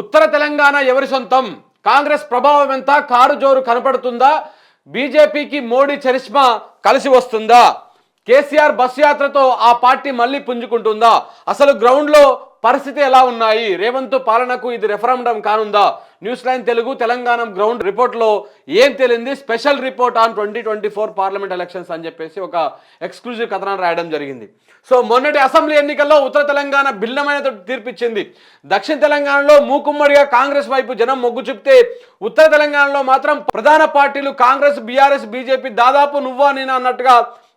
ఉత్తర తెలంగాణ ఎవరి సొంతం? కాంగ్రెస్ ప్రభావం ఎంత? కారు జోరు కనపడుతుందా? బీజేపీకి మోడీ చరిష్మా కలిసి వస్తుందా? కేసీఆర్ బస్ యాత్రతో ఆ పార్టీ మళ్ళీ పుంజుకుంటుందా? అసలు గ్రౌండ్లో పరిస్థితి ఎలా ఉన్నాయి? రేవంత్ పాలనకు ఇది referendum కానుందా? News line Telugu Telangana ground రిపోర్ట్లో ఏం తెలింది? Special report on twenty twenty four parliament elections అని చెప్పేసి ఒక ఎక్స్క్లూజివ్ కథనాన్ని రాయడం జరిగింది. సో మొన్నటి అసెంబ్లీ ఎన్నికల్లో ఉత్తర తెలంగాణ భిన్నమైన తీర్పిచ్చింది. దక్షిణ తెలంగాణలో మూకుమ్మడిగా కాంగ్రెస్ వైపు జనం మొగ్గు చూపితే ఉత్తర తెలంగాణలో మాత్రం ప్రధాన పార్టీలు కాంగ్రెస్ బీఆర్ఎస్ బీజేపీ దాదాపు నువ్వా నేను అన్నట్టుగా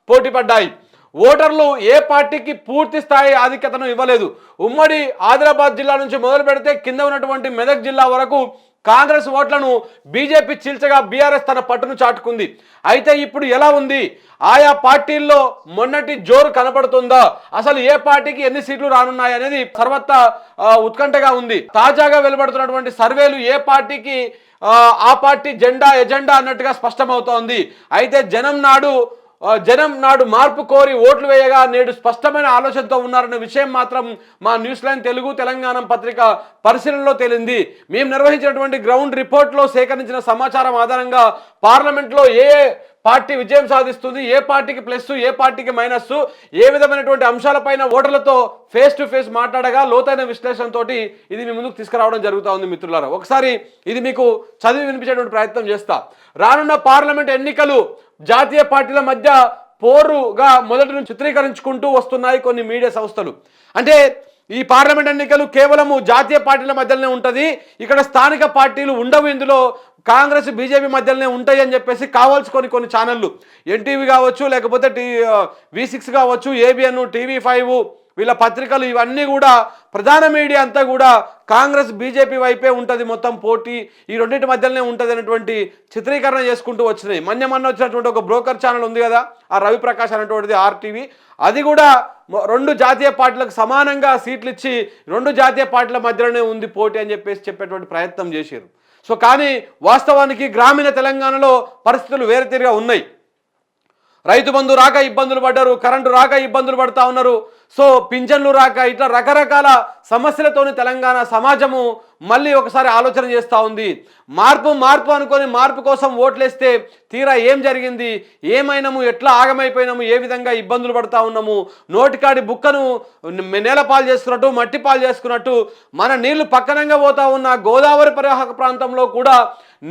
పోటీ పడ్డాయి. ఓటర్లు ఏ పార్టీకి పూర్తి స్థాయి ఆధిక్యతను ఇవ్వలేదు. ఉమ్మడి ఆదిలాబాద్ జిల్లా నుంచి మొదలు పెడితే కింద ఉన్నటువంటి మెదక్ జిల్లా వరకు కాంగ్రెస్ ఓట్లను బీజేపీ చీల్చగా బీఆర్ఎస్ తన పట్టును చాటుకుంది. అయితే ఇప్పుడు ఎలా ఉంది? ఆయా పార్టీల్లో మొన్నటి జోరు కనపడుతుందా? అసలు ఏ పార్టీకి ఎన్ని సీట్లు రానున్నాయి అనేది సర్వత్రా ఉత్కంఠగా ఉంది. తాజాగా వెలువడుతున్నటువంటి సర్వేలు ఏ పార్టీకి ఆ, పార్టీ జెండా ఎజెండా అన్నట్టుగా స్పష్టమవుతోంది. అయితే జనం నాడు జనం నాడు మార్పు కోరి ఓట్లు వేయగా నేడు స్పష్టమైన ఆలోచనతో ఉన్నారన్న విషయం మాత్రం మా న్యూస్ లైన్ తెలుగు తెలంగాణ పత్రిక పరిశీలనలో తేలింది. మేము నిర్వహించినటువంటి గ్రౌండ్ రిపోర్ట్లో సేకరించిన సమాచారం ఆధారంగా పార్లమెంట్లో ఏ పార్టీ విజయం సాధిస్తుంది ఏ పార్టీకి ప్లస్ ఏ పార్టీకి మైనస్ ఏ విధమైనటువంటి అంశాలపైన ఓటర్లతో ఫేస్ టు ఫేస్ మాట్లాడగా లోతైన విశ్లేషణతోటి ఇది మీ ముందుకు తీసుకురావడం జరుగుతూ ఉంది మిత్రులారా. ఒకసారి ఇది మీకు చదివి వినిపించేటువంటి ప్రయత్నం చేస్తా. రానున్న పార్లమెంట్ ఎన్నికలు జాతీయ పార్టీల మధ్య పోరుగా మొదటి నుంచి చిత్రీకరించుకుంటూ వస్తున్నాయి కొన్ని మీడియా సంస్థలు. అంటే ఈ పార్లమెంట్ ఎన్నికలు కేవలము జాతీయ పార్టీల మధ్యలోనే ఉంటుంది. ఇక్కడ స్థానిక పార్టీలు ఉండవు ఇందులో. కాంగ్రెస్ బీజేపీ మధ్యలోనే ఉంటాయి అని చెప్పేసి కావాల్సుకొని కొన్ని ఛానళ్ళు. ఎన్టీవీ కావచ్చు లేకపోతే టీ వి సిక్స్ కావచ్చు ఏబిఎన్ టీవీ ఫైవ్ వీళ్ళ పత్రికలు ఇవన్నీ కూడా ప్రధాన మీడియా అంతా కూడా కాంగ్రెస్ బీజేపీ వైపే ఉంటుంది మొత్తం పోటీ. ఈ రెండింటి మధ్యలోనే ఉంటుంది అనేటువంటి చిత్రీకరణ చేసుకుంటూ వచ్చినాయి. మన్య మొన్న వచ్చినటువంటి ఒక బ్రోకర్ ఛానల్ ఉంది కదా ఆ రవిప్రకాష్ అనేటువంటిది ఆర్టీవీ. అది కూడా రెండు జాతీయ పార్టీలకు సమానంగా సీట్లు ఇచ్చి రెండు జాతీయ పార్టీల మధ్యలోనే ఉంది పోటీ అని చెప్పేసి చెప్పేటువంటి ప్రయత్నం చేశారు. సో కానీ వాస్తవానికి గ్రామీణ తెలంగాణలో పరిస్థితులు వేరే తీరుగా ఉన్నాయి. రైతు బంధు రాక ఇబ్బందులు పడ్డారు కరెంటు రాక ఇబ్బందులు పడతా ఉన్నారు. సో పింఛన్లు రాక ఇట్లా రకరకాల సమస్యలతోని తెలంగాణ సమాజము మళ్ళీ ఒకసారి ఆలోచన చేస్తూ ఉంది. మార్పు మార్పు అనుకొని మార్పు కోసం ఓట్లేస్తే తీరా ఏం జరిగింది? ఏమైనాము? ఎట్లా ఆగమైపోయినాము? ఏ విధంగా ఇబ్బందులు పడతా ఉన్నాము? నోటికాడి బుక్కను నేల పాలు చేసుకున్నట్టు మట్టి పాలు చేసుకున్నట్టు మన నీళ్ళు పక్కనంగా పోతా ఉన్న గోదావరి పరివాహక ప్రాంతంలో కూడా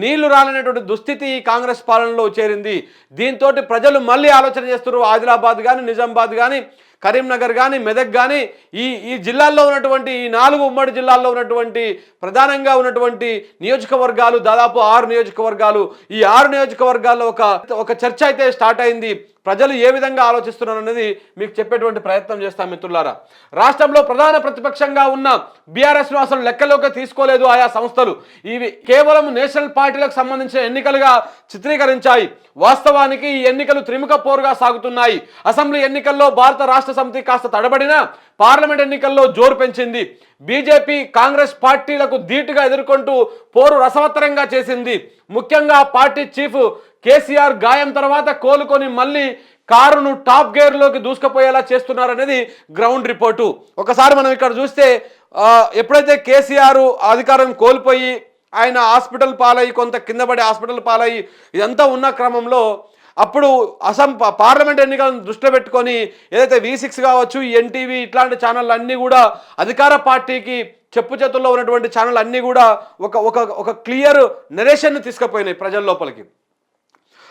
నీళ్ళు రాలనేటువంటి దుస్థితి ఈ కాంగ్రెస్ పాలనలో చేరింది. దీంతో ప్రజలు మళ్ళీ ఆలోచన చేస్తున్నారు. ఆదిలాబాద్ కానీ నిజామాబాద్ కానీ కరీంనగర్ కానీ మెదక్ కానీ ఈ ఈ జిల్లాల్లో ఉన్నటువంటి ఈ నాలుగు ఉమ్మడి జిల్లాల్లో ఉన్నటువంటి ప్రధానంగా ఉన్నటువంటి నియోజకవర్గాలు దాదాపు ఆరు నియోజకవర్గాలు. ఈ ఆరు నియోజకవర్గాల్లో ఒక ఒక చర్చ అయితే స్టార్ట్ అయింది. ప్రజలు ఏ విధంగా ఆలోచిస్తున్నారు అనేది మీకు చెప్పేటువంటి ప్రయత్నం చేస్తాం మిత్రులారా. రాష్ట్రంలో ప్రధాన ప్రతిపక్షంగా ఉన్న బీఆర్ఎస్ను అసలు లెక్కలోకి తీసుకోలేదు ఆయా సంస్థలు. ఇవి కేవలం నేషనల్ పార్టీలకు సంబంధించిన ఎన్నికలుగా చిత్రీకరించాయి. వాస్తవానికి ఈ ఎన్నికలు త్రిముఖ పోరుగా సాగుతున్నాయి. అసెంబ్లీ ఎన్నికల్లో భారత రాష్ట్ర సమితి కాస్త తడబడినా పార్లమెంట్ ఎన్నికల్లో జోరు పెంచింది. బీజేపీ కాంగ్రెస్ పార్టీలకు ధీటుగా ఎదుర్కొంటూ పోరు రసవత్తరంగా చేసింది. ముఖ్యంగా పార్టీ చీఫ్ కేసీఆర్ గాయం తర్వాత కోలుకొని మళ్ళీ కారును టాప్ గేర్లోకి దూసుకుపోయేలా చేస్తున్నారనేది గ్రౌండ్ రిపోర్టు. ఒకసారి మనం ఇక్కడ చూస్తే ఎప్పుడైతే కేసీఆర్ అధికారం కోల్పోయి ఆయన హాస్పిటల్ పాలయ్యి కొంత కిందపడి హాస్పిటల్ పాలయ్యి ఇదంతా ఉన్న క్రమంలో అప్పుడు అసం ప- పార్లమెంట్ ఎన్నికలను దృష్టిలో పెట్టుకొని ఏదైతే వి సిక్స్ కావచ్చు ఎన్టీవీ ఇట్లాంటి ఛానళ్ళు అన్నీ కూడా అధికార పార్టీకి చెప్పు చేతుల్లో ఉన్నటువంటి ఛానల్ అన్నీ కూడా ఒక ఒక ఒక క్లియర్ నెరేషన్ని తీసుకుపోయినాయి ప్రజల లోపలికి.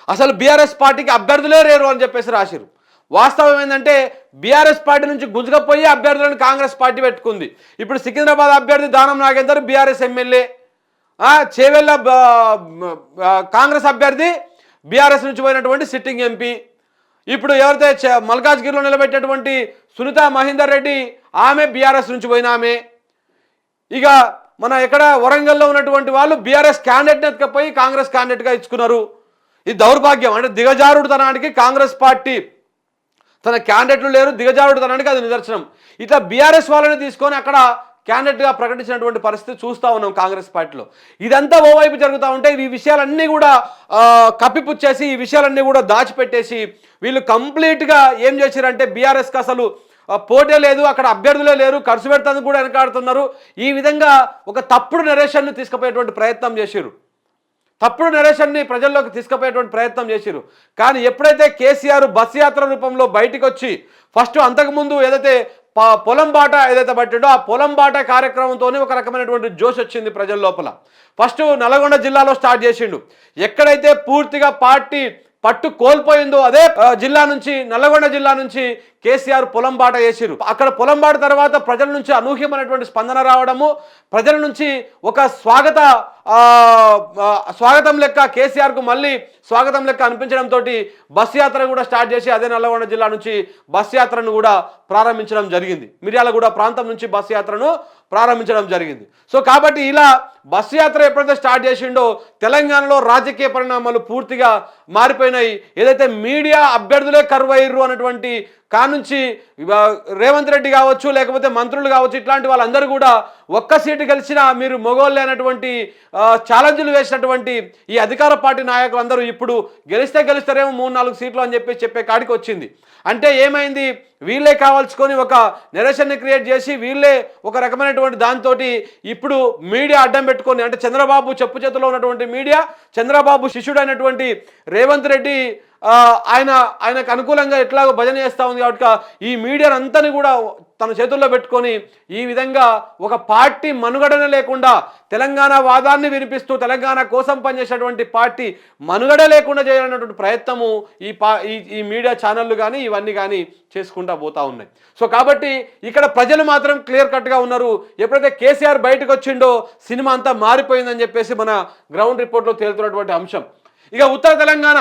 అసలు బీఆర్ఎస్ పార్టీకి అభ్యర్థులే లేరు అని చెప్పేసి రాశారు వాస్తవం ఏంటంటే బీఆర్ఎస్ పార్టీ నుంచి గుంజుకపోయి అభ్యర్థులను కాంగ్రెస్ పార్టీ పెట్టుకుంది. ఇప్పుడు సికింద్రాబాద్ అభ్యర్థి దానం నాగేందర్ బీఆర్ఎస్ ఎమ్మెల్యే. చేవెళ్ళ కాంగ్రెస్ అభ్యర్థి బీఆర్ఎస్ నుంచి పోయినటువంటి సిట్టింగ్ ఎంపీ. ఇప్పుడు ఎవరైతే చ- మల్కాజ్గిరిలో నిలబెట్టినటువంటి సునీత మహేందర్ రెడ్డి ఆమె బీఆర్ఎస్ నుంచి పోయిన ఆమె ఇక మన ఎక్కడ వరంగల్లో ఉన్నటువంటి వాళ్ళు బీఆర్ఎస్ క్యాండిడేట్ ఎత్తుకపోయి కాంగ్రెస్ క్యాండిడేట్గా ఇచ్చుకున్నారు. ఇది దౌర్భాగ్యం అంటే దిగజారుడుతనానికి కాంగ్రెస్ పార్టీ తన క్యాండిడేట్లు లేరు దిగజారుడుతనానికి అది నిదర్శనం. ఇట్లా బీఆర్ఎస్ వాళ్ళని తీసుకొని అక్కడ క్యాండిడేట్గా ప్రకటించినటువంటి పరిస్థితి చూస్తూ ఉన్నాం కాంగ్రెస్ పార్టీలో. ఇదంతా ఓవైపు జరుగుతూ ఉంటే ఈ విషయాలన్నీ కూడా కప్పిపుచ్చేసి ఈ విషయాలన్నీ కూడా దాచిపెట్టేసి వీళ్ళు కంప్లీట్గా ఏం చేశారంటే బీఆర్ఎస్కి అసలు పోటీ లేదు అక్కడ అభ్యర్థులే లేరు ఖర్చు పెడతానికి కూడా వెనకాడుతున్నారు. ఈ విధంగా ఒక తప్పుడు నరేషన్ను తీసుకుపోయేటువంటి ప్రయత్నం చేశారు తప్పుడు నరేషన్ని ప్రజల్లోకి తీసుకుపోయేటువంటి ప్రయత్నం చేసిరు కానీ ఎప్పుడైతే కేసీఆర్ బస్ యాత్ర రూపంలో బయటికి వచ్చి ఫస్ట్ అంతకుముందు ఏదైతే పొలం బాట ఏదైతే పట్టిండో ఆ పొలం బాట కార్యక్రమంతోనే ఒక రకమైనటువంటి జోష్ వచ్చింది ప్రజల లోపల. ఫస్ట్ నల్గొండ జిల్లాలో స్టార్ట్ చేసిండు. ఎక్కడైతే పూర్తిగా పార్టీ పట్టు కోల్పోయిందో అదే జిల్లా నుంచి నల్లగొండ జిల్లా నుంచి కేసీఆర్ పొలం బాట చేసిరు అక్కడ పొలం బాట తర్వాత ప్రజల నుంచి అనూహ్యమైనటువంటి స్పందన రావడము ప్రజల నుంచి ఒక స్వాగత స్వాగతం లెక్క కేసీఆర్కు మళ్ళీ స్వాగతం లెక్క అనిపించడంతో బస్ యాత్ర కూడా స్టార్ట్ చేసి అదే నల్లగొండ జిల్లా నుంచి బస్ యాత్రను కూడా ప్రారంభించడం జరిగింది. మిర్యాలగూడ ప్రాంతం నుంచి బస్ యాత్రను ప్రారంభించడం జరిగింది. సో కాబట్టి ఇలా బస్ యాత్ర ఎప్పుడైతే స్టార్ట్ చేసిండో తెలంగాణలో రాజకీయ పరిణామాలు పూర్తిగా మారిపోయినాయి. ఏదైతే మీడియా అభ్యర్థులే కరువయ్యరు అన్నటువంటి కాను నుంచి రేవంత్ రెడ్డి కావచ్చు లేకపోతే మంత్రులు కావచ్చు ఇట్లాంటి వాళ్ళందరూ కూడా ఒక్క సీటు గెలిచినా మీరు మొగోళ్ళు అనేటువంటి ఛాలెంజ్లు వేసినటువంటి ఈ అధికార పార్టీ నాయకులందరూ ఇప్పుడు గెలిస్తే గెలుస్తారేమో మూడు నాలుగు సీట్లు అని చెప్పి చెప్పే కాడికి వచ్చింది. అంటే ఏమైంది? వీళ్ళే కావాల్చుకొని ఒక నిరసనని క్రియేట్ చేసి వీళ్ళే ఒక రకమైనటువంటి దాంతో ఇప్పుడు మీడియా అడ్డం పెట్టుకొని అంటే చంద్రబాబు చెప్పు చేతిలో ఉన్నటువంటి మీడియా చంద్రబాబు శిష్యుడైనటువంటి రేవంత్ రెడ్డి ఆయన ఆయనకు అనుకూలంగా ఎట్లాగో భజన చేస్తూ ఉంది కాబట్టి ఈ మీడియాను అంతని కూడా తన చేతుల్లో పెట్టుకొని ఈ విధంగా ఒక పార్టీ మనుగడనే లేకుండా తెలంగాణ వాదాన్ని వినిపిస్తూ తెలంగాణ కోసం పనిచేసినటువంటి పార్టీ మనుగడ లేకుండా చేయాలన్నటువంటి ప్రయత్నము ఈ పా ఈ ఈ మీడియా ఛానళ్ళు కానీ ఇవన్నీ కానీ చేసుకుంటా పోతా ఉన్నాయి. సో కాబట్టి ఇక్కడ ప్రజలు మాత్రం క్లియర్ కట్గా ఉన్నారు. ఎప్పుడైతే కేసీఆర్ బయటకు వచ్చిండో సినిమా అంతా మారిపోయిందని చెప్పేసి మన గ్రౌండ్ రిపోర్ట్లో తేలుతున్నటువంటి అంశం. ఇక ఉత్తర తెలంగాణ.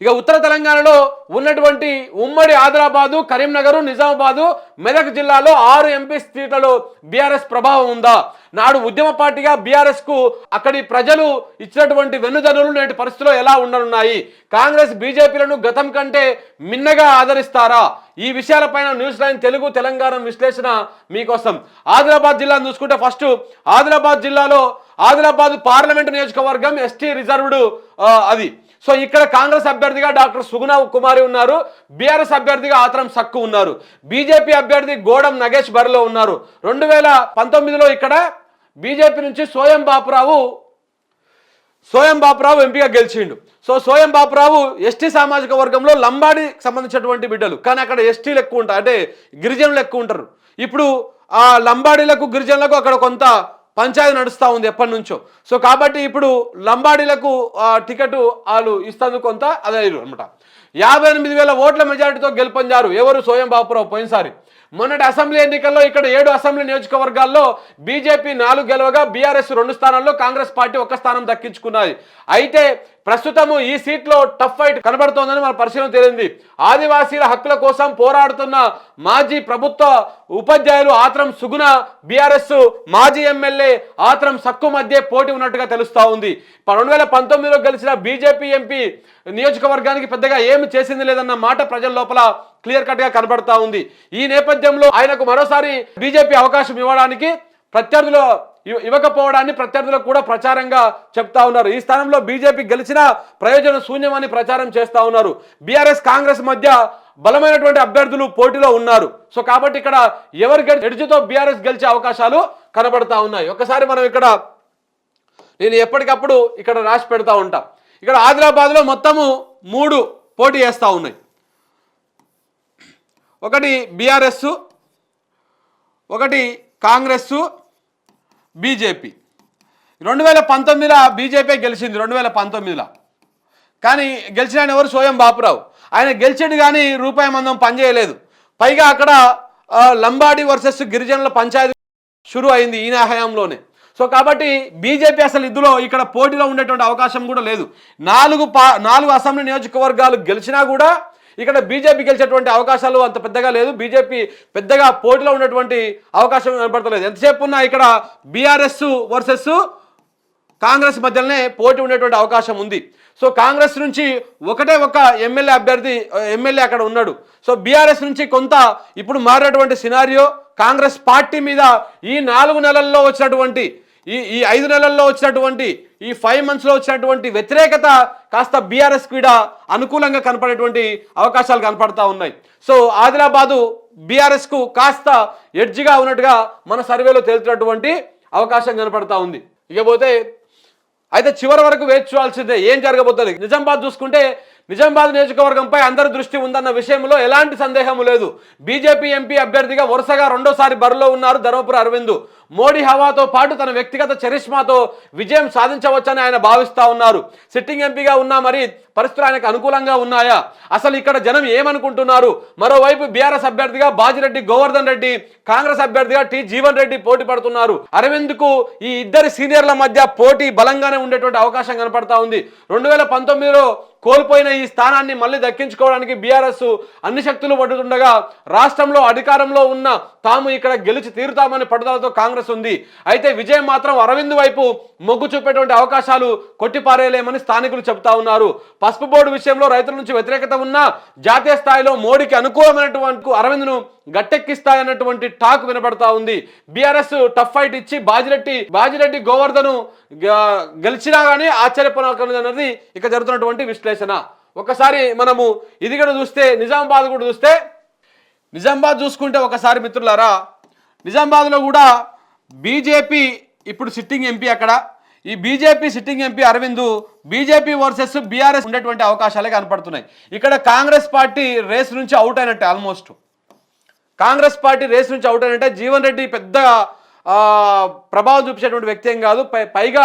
ఇక ఉత్తర తెలంగాణలో ఉన్నటువంటి ఉమ్మడి ఆదిలాబాదు కరీంనగర్ నిజామాబాదు మెదక్ జిల్లాలో ఆరు ఎంపీ సీట్లలో బీఆర్ఎస్ ప్రభావం ఉందా? నాడు ఉద్యమ పార్టీగా బీఆర్ఎస్కు అక్కడి ప్రజలు ఇచ్చినటువంటి వెన్నుదనులు నేటి పరిస్థితిలో ఎలా ఉండనున్నాయి? కాంగ్రెస్ బీజేపీలను గతం కంటే మిన్నగా ఆదరిస్తారా? ఈ విషయాలపైన న్యూస్ లైన్ తెలుగు తెలంగాణ విశ్లేషణ మీకోసం. ఆదిలాబాద్ జిల్లాను చూసుకుంటే ఫస్ట్ ఆదిలాబాద్ జిల్లాలో ఆదిలాబాద్ పార్లమెంటు నియోజకవర్గం ఎస్టీ రిజర్వ్డ్ అది. సో ఇక్కడ కాంగ్రెస్ అభ్యర్థిగా డాక్టర్ సుగుణ కుమారి ఉన్నారు. బీఆర్ఎస్ అభ్యర్థిగా ఆతరం సక్కు ఉన్నారు. బీజేపీ అభ్యర్థి గోడం నగేష్ బరిలో ఉన్నారు. రెండు వేల పంతొమ్మిదిలో ఇక్కడ బీజేపీ నుంచి సోయం బాపురావు సోయం బాపురావు ఎంపీగా గెలిచిండు. సో సోయం బాపురావు ఎస్టీ సామాజిక వర్గంలో లంబాడి సంబంధించినటువంటి బిడ్డలు. కానీ అక్కడ ఎస్టీలు ఎక్కువ ఉంటారు. అంటే గిరిజనులు ఎక్కువ ఉంటారు. ఇప్పుడు ఆ లంబాడీలకు గిరిజనులకు అక్కడ కొంత పంచాయతీ నడుస్తూ ఉంది ఎప్పటి నుంచో. సో కాబట్టి ఇప్పుడు లంబాడీలకు టికెట్ వాళ్ళు ఇస్తుంది కొంత అదే అనమాట. యాభై ఎనిమిది వేల ఓట్ల మెజారిటీతో గెలుపొందారు ఎవరు? సోయం బాపురావు పోయినసారి. మొన్నటి అసెంబ్లీ ఎన్నికల్లో ఇక్కడ ఏడు అసెంబ్లీ నియోజకవర్గాల్లో బీజేపీ నాలుగు గెలవగా బీఆర్ఎస్ రెండు స్థానాల్లో కాంగ్రెస్ పార్టీ ఒక స్థానం దక్కించుకున్నది. అయితే ప్రస్తుతము ఈ సీట్లో టఫ్ ఫైట్ కనబడుతోందని మన పరిశీలన తేలింది. ఆదివాసీల హక్కుల కోసం పోరాడుతున్న మాజీ ప్రభుత్వ ఉపాధ్యాయులు ఆత్రం సుగుణ బీఆర్ఎస్ మాజీ ఎమ్మెల్యే ఆత్రం సక్కు మధ్య పోటీ ఉన్నట్టుగా తెలుస్తా ఉంది. రెండు వేల పంతొమ్మిదిలో గెలిచిన బీజేపీ ఎంపీ నియోజకవర్గానికి పెద్దగా ఏమి చేసింది లేదన్న మాట ప్రజల లోపల క్లియర్ కట్గా కనబడతా ఉంది. ఈ నేపథ్యంలో ఆయనకు మరోసారి బీజేపీ అవకాశం ఇవ్వడానికి ప్రత్యర్థుల ఇవ్వకపోవడాన్ని ప్రత్యర్థులకు కూడా ప్రచారంగా చెప్తా ఉన్నారు. ఈ స్థానంలో బీజేపీ గెలిచిన ప్రయోజనం శూన్యమని ప్రచారం చేస్తా ఉన్నారు. బీఆర్ఎస్ కాంగ్రెస్ మధ్య బలమైనటువంటి అభ్యర్థులు పోటీలో ఉన్నారు. సో కాబట్టి ఇక్కడ ఎవరు ఎడ్జితో బీఆర్ఎస్ గెలిచే అవకాశాలు కనబడతా ఉన్నాయి. ఒకసారి మనం ఇక్కడ నేను ఎప్పటికప్పుడు ఇక్కడ రాసి పెడతా ఉంటా. ఇక్కడ ఆదిలాబాద్లో మొత్తము మూడు పోటీ చేస్తూ ఉన్నాయి. ఒకటి బీఆర్ఎస్ ఒకటి కాంగ్రెస్ బీజేపీ. రెండు వేల పంతొమ్మిదిలో బీజేపీ గెలిచింది రెండు వేల పంతొమ్మిదిలో. కానీ గెలిచిన ఆయన ఎవరు? సోయం బాపురావు. ఆయన గెలిచాడు కానీ రూపాయి మందం పనిచేయలేదు పైగా అక్కడ లంబాడి వర్సెస్ గిరిజనుల పంచాయతీ షురు అయింది ఈయన హయాంలోనే. సో కాబట్టి బీజేపీ అసలు ఇందులో ఇక్కడ పోటీలో ఉండేటువంటి అవకాశం కూడా లేదు. నాలుగు పా నాలుగు అసెంబ్లీ నియోజకవర్గాలు గెలిచినా కూడా ఇక్కడ బీజేపీ గెలిచేటువంటి అవకాశాలు అంత పెద్దగా లేదు. బీజేపీ పెద్దగా పోటీలో ఉన్నటువంటి అవకాశం కనబడతలేదు ఎంతసేపు ఉన్నా ఇక్కడ బీఆర్ఎస్ వర్సెస్ కాంగ్రెస్ మధ్యలోనే పోటీ ఉండేటువంటి అవకాశం ఉంది. సో కాంగ్రెస్ నుంచి ఒకటే ఒక ఎమ్మెల్యే అభ్యర్థి ఎమ్మెల్యే అక్కడ ఉన్నాడు. సో బీఆర్ఎస్ నుంచి కొంత ఇప్పుడు మారినటువంటి సినారియో కాంగ్రెస్ పార్టీ మీద ఈ నాలుగు నెలల్లో వచ్చినటువంటి ఈ ఈ ఐదు నెలల్లో వచ్చినటువంటి ఈ ఫైవ్ మంత్స్లో వచ్చినటువంటి వ్యతిరేకత కాస్త బీఆర్ఎస్ కూడా అనుకూలంగా కనపడేటువంటి అవకాశాలు కనపడతా ఉన్నాయి. సో ఆదిలాబాదు బీఆర్ఎస్కు కాస్త ఎడ్జిగా ఉన్నట్టుగా మన సర్వేలో తేల్చినటువంటి అవకాశం కనపడతా ఉంది. ఇకపోతే అయితే చివరి వరకు వేచి చూడాల్సిందే ఏం జరగబోతుంది? నిజామాబాద్ చూసుకుంటే నిజామాబాద్ నియోజకవర్గంపై అందరి దృష్టి ఉందన్న విషయంలో ఎలాంటి సందేహం లేదు. బీజేపీ ఎంపీ అభ్యర్థిగా వరుసగా రెండోసారి బరిలో ఉన్నారు ధర్మపురి అరవింద్. మోడీ హవాతో పాటు తన వ్యక్తిగత చరిష్మాతో విజయం సాధించవచ్చని ఆయన భావిస్తా ఉన్నారు. సిట్టింగ్ ఎంపీగా ఉన్నా మరి పరిస్థితులు ఆయనకు అనుకూలంగా ఉన్నాయా? అసలు ఇక్కడ జనం ఏమనుకుంటున్నారు? మరోవైపు బీఆర్ఎస్ అభ్యర్థిగా బాజిరెడ్డి గోవర్ధన్ రెడ్డి కాంగ్రెస్ అభ్యర్థిగా టి జీవన్ రెడ్డి పోటీ పడుతున్నారు. అరవింద్కు ఈ ఇద్దరి సీనియర్ల మధ్య పోటీ బలంగానే ఉండేటువంటి అవకాశం కనపడతా ఉంది. రెండు వేల పంతొమ్మిదిలో కోల్పోయిన ఈ స్థానాన్ని మళ్ళీ దక్కించుకోవడానికి బీఆర్ఎస్ అన్ని శక్తులు పడుతుండగా రాష్ట్రంలో అధికారంలో ఉన్న తాము ఇక్కడ గెలిచి తీరుతామని పట్టుదలతో కాంగ్రెస్ ఉంది. అయితే విజయం మాత్రం అరవింద్ వైపు మొగ్గు చూపేటువంటి అవకాశాలు కొట్టిపారేయలేమని స్థానికులు చెబుతా ఉన్నారు. పసుపు బోర్డు విషయంలో రైతుల నుంచి వ్యతిరేకత ఉన్నా జాతీయ స్థాయిలో మోడీకి అనుకూలమైనటువంటి అరవింద్ను గట్టెక్కిస్తాయన్నటువంటి టాక్ వినపడతా ఉంది. బీఆర్ఎస్ టఫ్ ఫైట్ ఇచ్చి బాజిరెడ్డి బాజిరెడ్డి గోవర్ధను గ- గెలిచినా కానీ ఆశ్చర్యపోనక్కర్లేదు ఇక జరుగుతున్నటువంటి విశ్లేషణ. ఒకసారి మనము ఇది కూడా చూస్తే నిజామాబాద్ కూడా చూస్తే నిజామాబాద్ చూసుకుంటే ఒకసారి మిత్రులారా నిజామాబాద్లో కూడా బీజేపీ ఇప్పుడు సిట్టింగ్ ఎంపీ అక్కడ. ఈ BJP sitting MP Arvind BJP versus BRS ఉండేటువంటి అవకాశాలే కనపడుతున్నాయి. ఇక్కడ కాంగ్రెస్ పార్టీ రేస్ నుంచి అవుట్ అయినట్టే ఆల్మోస్ట్. కాంగ్రెస్ పార్టీ రేస్ నుంచి అవుట్ అయినట్టే జీవన్ రెడ్డి పెద్ద ప్రభావం చూపించేటువంటి వ్యక్తి ఏం కాదు. పై- పైగా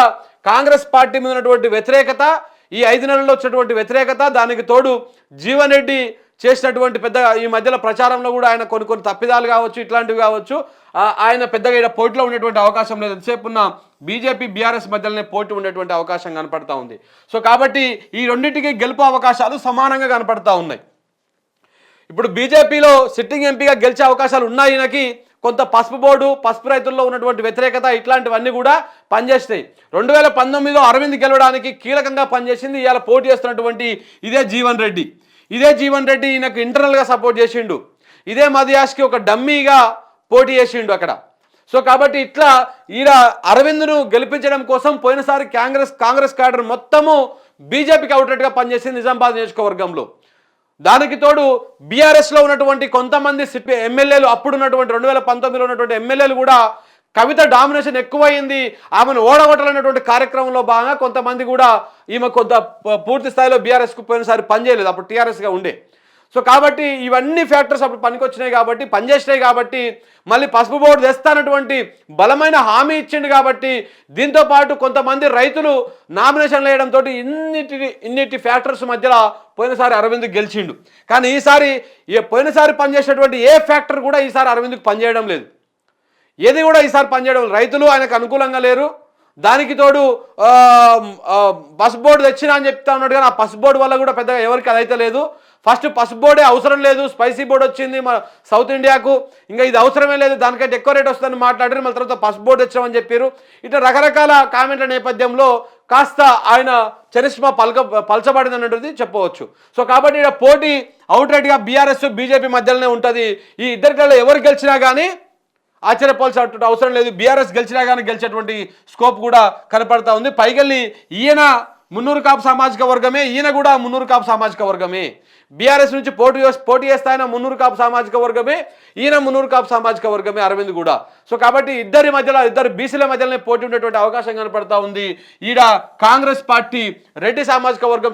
కాంగ్రెస్ పార్టీ మీద ఉన్నటువంటి వ్యతిరేకత ఈ ఐదు నెలల్లో వచ్చినటువంటి వ్యతిరేకత దానికి తోడు జీవన్ రెడ్డి చేసినటువంటి పెద్ద ఈ మధ్యలో ప్రచారంలో కూడా ఆయన కొన్ని కొన్ని తప్పిదాలు కావచ్చు ఇట్లాంటివి కావచ్చు. ఆయన పెద్దగా ఇక్కడ పోటీలో ఉండేటువంటి అవకాశం లేదు. ఎంతసేపు ఉన్న బీజేపీ బీఆర్ఎస్ మధ్యలోనే పోటీ ఉండేటువంటి అవకాశం కనపడతా ఉంది. సో కాబట్టి ఈ రెండింటికి గెలుపు అవకాశాలు సమానంగా కనపడతా ఉన్నాయి. ఇప్పుడు బీజేపీలో సిట్టింగ్ ఎంపీగా గెలిచే అవకాశాలు ఉన్నాయి ఈయనకి కొంత పసుపు బోర్డు పసుపు రైతుల్లో ఉన్నటువంటి వ్యతిరేకత ఇట్లాంటివన్నీ కూడా పనిచేస్తాయి. రెండు వేల పంతొమ్మిదిలో అరవింద్ గెలవడానికి కీలకంగా పనిచేసింది ఇవాళ పోటీ చేస్తున్నటువంటి ఇదే జీవన్ రెడ్డి. ఇదే జీవన్ రెడ్డి ఈయనకు ఇంటర్నల్గా సపోర్ట్ చేసిండు. ఇదే మధుయాష్కి ఒక డమ్మీగా పోటీ చేసిండు అక్కడ. సో కాబట్టి ఇట్లా ఈడ అరవింద్ను గెలిపించడం కోసం పోయినసారి కాంగ్రెస్ కాంగ్రెస్ క్యాడర్ మొత్తము బీజేపీకి అవుట్లెట్గా పనిచేసింది నిజామాబాద్ నియోజకవర్గంలో. దానికి తోడు బీఆర్ఎస్లో ఉన్నటువంటి కొంతమంది సిట్ ఎమ్మెల్యేలు అప్పుడు ఉన్నటువంటి రెండు వేల పంతొమ్మిదిలో ఉన్నటువంటి ఎమ్మెల్యేలు కూడా కవిత డామినేషన్ ఎక్కువైంది ఆమెను ఓడగొట్టాలనేటువంటి కార్యక్రమంలో భాగంగా కొంతమంది కూడా ఈమె కొంత పూర్తి స్థాయిలో బీఆర్ఎస్కు పోయినసారి పనిచేయలేదు అప్పుడు టీఆర్ఎస్గా ఉండే. సో కాబట్టి ఇవన్నీ ఫ్యాక్టర్స్ అప్పుడు పనికొచ్చినాయి కాబట్టి పనిచేసినాయి కాబట్టి మళ్ళీ పసుపు బోర్డు తెస్తానటువంటి బలమైన హామీ ఇచ్చిండు కాబట్టి దీంతో పాటు కొంతమంది రైతులు నామినేషన్లు వేయడంతో ఇన్నిటి ఇన్నిటి ఫ్యాక్టర్స్ మధ్యలో పోయినసారి అరవింద్ గెలిచిండు. కానీ ఈసారి పోయినసారి పనిచేసినటువంటి ఏ ఫ్యాక్టర్ కూడా ఈసారి అరవింద్కు పనిచేయడం లేదు. ఏది కూడా ఈసారి పనిచేయడం రైతులు ఆయనకు అనుకూలంగా లేరు. దానికి తోడు ఆ, బస్ బోర్డు తెచ్చినా అని చెప్తా ఉన్నాడు కానీ ఆ పసు బోర్డు వల్ల కూడా పెద్దగా ఎవరికి అదైతే లేదు. ఫస్ట్ పస్ బోర్డే అవసరం లేదు. స్పైసీ బోర్డు వచ్చింది. మన సౌత్ ఇండియాకు ఇంకా ఇది అవసరమే లేదు. దానికంటే ఎక్కువ రేట్ వస్తుందని మాట్లాడారు. మళ్ళీ తర్వాత పస్ బోర్డు తెచ్చామని చెప్పారు. ఇట్లా రకరకాల కామెంట్ల నేపథ్యంలో కాస్త ఆయన చరిష్మా పలక పలచబడింది అన్నది చెప్పవచ్చు. సో కాబట్టి ఇక్కడ పోటీ అవుట్ రైట్గా బీఆర్ఎస్ బీజేపీ మధ్యలోనే ఉంటుంది. ఈ ఇద్దరికల్లో ఎవరు గెలిచినా కానీ ఆశ్చర్యపోవాల్సిన అవసరం లేదు. బీఆర్ఎస్ గెలిచినా కానీ గెలిచేటువంటి స్కోప్ కూడా కనపడతా ఉంది. పైగల్ని ఈయన మున్నూరు కాపు సామాజిక వర్గమే ఈయన కూడా మున్నూరు కాపు సామాజిక వర్గమే. బీఆర్ఎస్ నుంచి పోటీ పోటీ చేస్తే ఆయన మున్నూరు కాపు సామాజిక వర్గమే ఈయన మున్నూరు కాపు సామాజిక వర్గమే అరవింద్ కూడా. సో కాబట్టి ఇద్దరి మధ్యలో ఇద్దరు బీసీల మధ్యలోనే పోటీ ఉండేటువంటి అవకాశం కనపడతా ఉంది. ఈడ కాంగ్రెస్ పార్టీ రెడ్డి సామాజిక వర్గం